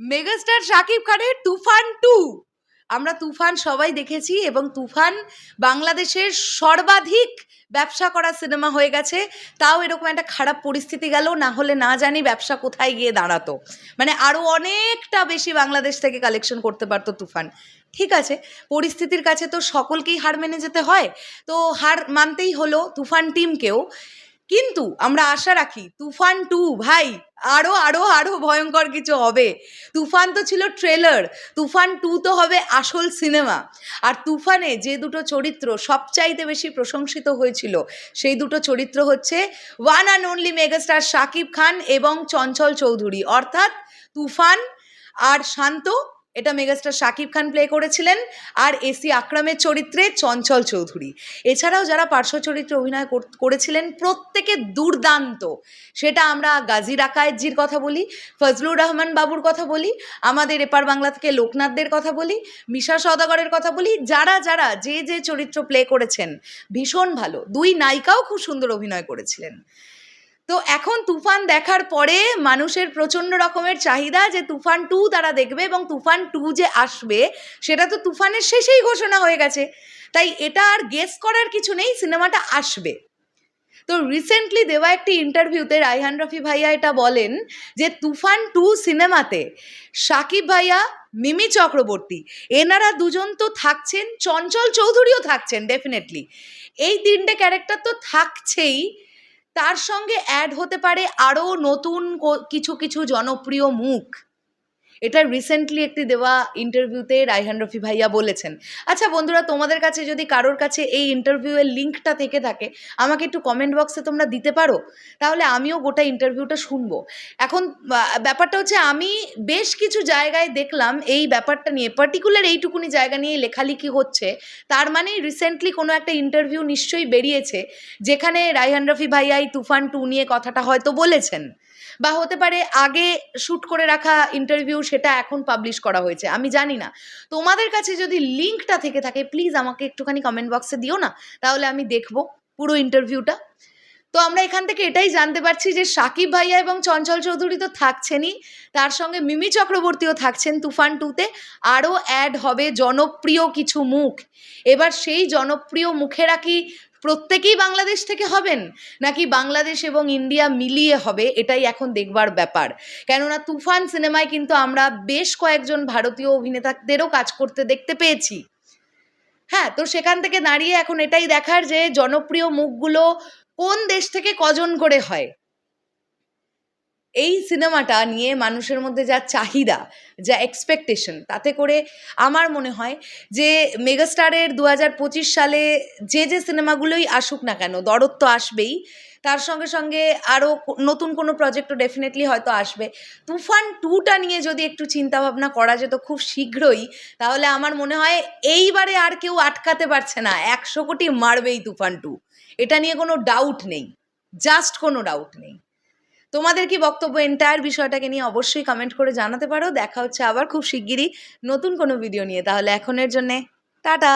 Megastar Shakib খানের তুফান two আমরা তুফান সবাই দেখেছি এবং তুফান বাংলাদেশের সর্বাধিক ব্যবসা করা সিনেমা হয়ে গেছে। তাও এরকম একটা খারাপ পরিস্থিতি গেল, না হলে না জানি ব্যবসা কোথায় গিয়ে দাঁড়াতো। মানে আরও অনেকটা বেশি বাংলাদেশ থেকে কালেকশন করতে পারতো তুফান। ঠিক আছে, পরিস্থিতির কাছে তো সকলকেই হার মেনে যেতে হয়। তো হার মানতেই হলো তুফান টিমকেও কিন্তু আমরা আশা রাখি, তুফান টু ভাই আরও আরও আরও ভয়ঙ্কর কিছু হবে। তুফান তো ছিল ট্রেলার তুফান টু তো হবে আসল সিনেমা আর তুফানে যে দুটো চরিত্র সবচাইতে বেশি প্রশংসিত হয়েছিল, সেই দুটো চরিত্র হচ্ছে one and only megastar Shakib Khan এবং চঞ্চল চৌধুরী। অর্থাৎ তুফান আর শান্ত এটা মেগাস্টার শাকিব খান প্লে করেছিলেন আর এসি আকরামের চরিত্রে চঞ্চল চৌধুরী। এছাড়াও যারা পার্শ্ব চরিত্রে অভিনয় করেছিলেন, প্রত্যেকে দুর্দান্ত। সেটা আমরা গাজী রাকায়েতজির কথা বলি, ফজলুর রহমান বাবুর কথা বলি, আমাদের এপার বাংলা থেকে লোকনাথদের কথা বলি, মিশা সওদাগরের কথা বলি, যারা যারা যে যে চরিত্র প্লে করেছেন, ভীষণ ভালো। দুই নায়িকাও খুব সুন্দর অভিনয় করেছিলেন। তো এখন তুফান দেখার পরে মানুষের প্রচণ্ড রকমের চাহিদা যে তুফান টু তারা দেখবে এবং তুফান টু যে আসবে, সেটা তো তুফানের শেষেই ঘোষণা হয়ে গেছে। তাই এটা আর গেস করার কিছু নেই, সিনেমাটা আসবে। তো রিসেন্টলি দেওয়া একটি ইন্টারভিউতে রাইহান রফি ভাইয়া এটা বলেন যে তুফান টু সিনেমাতে সাকিব ভাইয়া, মিমি চক্রবর্তী, এনারা দুজন তো থাকছেন, চঞ্চল চৌধুরীও থাকছেন ডেফিনেটলি এই তিনটে ক্যারেক্টার তো থাকছেই তার সঙ্গে অ্যাড হতে পারে আরও নতুন কিছু কিছু জনপ্রিয় মুখ। এটা রিসেন্টলি একটি দেওয়া ইন্টারভিউতে রাইহান রফি ভাইয়া বলেছেন। আচ্ছা বন্ধুরা, তোমাদের কাছে যদি কারোর কাছে এই ইন্টারভিউয়ের লিঙ্কটা থেকে থাকে, আমাকে একটু কমেন্ট বক্সে তোমরা দিতে পারো? তাহলে আমিও গোটা ইন্টারভিউটা শুনব। এখন ব্যাপারটা হচ্ছে আমি বেশ কিছু জায়গায় দেখলাম এই ব্যাপারটা নিয়ে। পার্টিকুলার এইটুকুনি জায়গা নিয়ে লেখালেখি হচ্ছে। তার মানে রিসেন্টলি কোনো একটা ইন্টারভিউ নিশ্চয়ই বেরিয়েছে, যেখানে রাইহান রফি ভাইয়া এই তুফান টু নিয়ে কথাটা হয়তো বলেছেন। বা হতে পারে আগে শ্যুট করে রাখা ইন্টারভিউ সেটা এখন পাবলিশ করা হয়েছে, আমি জানি না। তোমাদের কাছে যদি লিঙ্কটা থেকে থাকে প্লিজ আমাকে একটুখানি কমেন্ট বক্সে দিও না, তাহলে আমি দেখব পুরো ইন্টারভিউটা তো আমরা এখান থেকে এটাই জানতে পারছি যে সাকিব ভাইয়া এবং চঞ্চল চৌধুরী তো থাকছেনই, তার সঙ্গে মিমি চক্রবর্তীও থাকছেন তুফান টুতে আরও অ্যাড হবে জনপ্রিয় কিছু মুখ। এবার সেই জনপ্রিয় মুখেরা কি প্রত্যেকেই বাংলাদেশ থেকে হবেন? নাকি বাংলাদেশ এবং ইন্ডিয়া মিলিয়ে হবে? এটাই এখন দেখবার ব্যাপার। কেননা তুফান সিনেমায় কিন্তু আমরা বেশ কয়েকজন ভারতীয় অভিনেতাদেরও কাজ করতে দেখতে পেয়েছি। হ্যাঁ তো সেখান থেকে দাঁড়িয়ে এখন এটাই দেখার যে জনপ্রিয় মুখগুলো কোন দেশ থেকে কজন করে হয়? এই সিনেমাটা নিয়ে মানুষের মধ্যে যা চাহিদা, যা এক্সপেকটেশন তাতে করে আমার মনে হয় যে মেগাস্টারের দু হাজার পঁচিশ সালে যে যে সিনেমাগুলোই আসুক না কেন, দরদ তো আসবেই। তার সঙ্গে সঙ্গে আরও নতুন কোনো প্রজেক্টও ডেফিনেটলি হয়তো আসবে। তুফান টুটা নিয়ে যদি একটু চিন্তা ভাবনা করা যেত খুব শীঘ্রই, তাহলে আমার মনে হয় এইবারে আর কেউ আটকাতে পারছে না। একশো কোটি মারবেই তুফান টু এটা নিয়ে কোনো ডাউট নেই। জাস্ট কোনো ডাউট নেই। তোমাদের কি বক্তব্য এন্টায়ার বিষয়টাকে নিয়ে অবশ্যই কমেন্ট করে জানাতে পারো। দেখা হচ্ছে আবার খুব শিগগিরই নতুন কোনো ভিডিও নিয়ে। তাহলে এখনের জন্যে টাটা।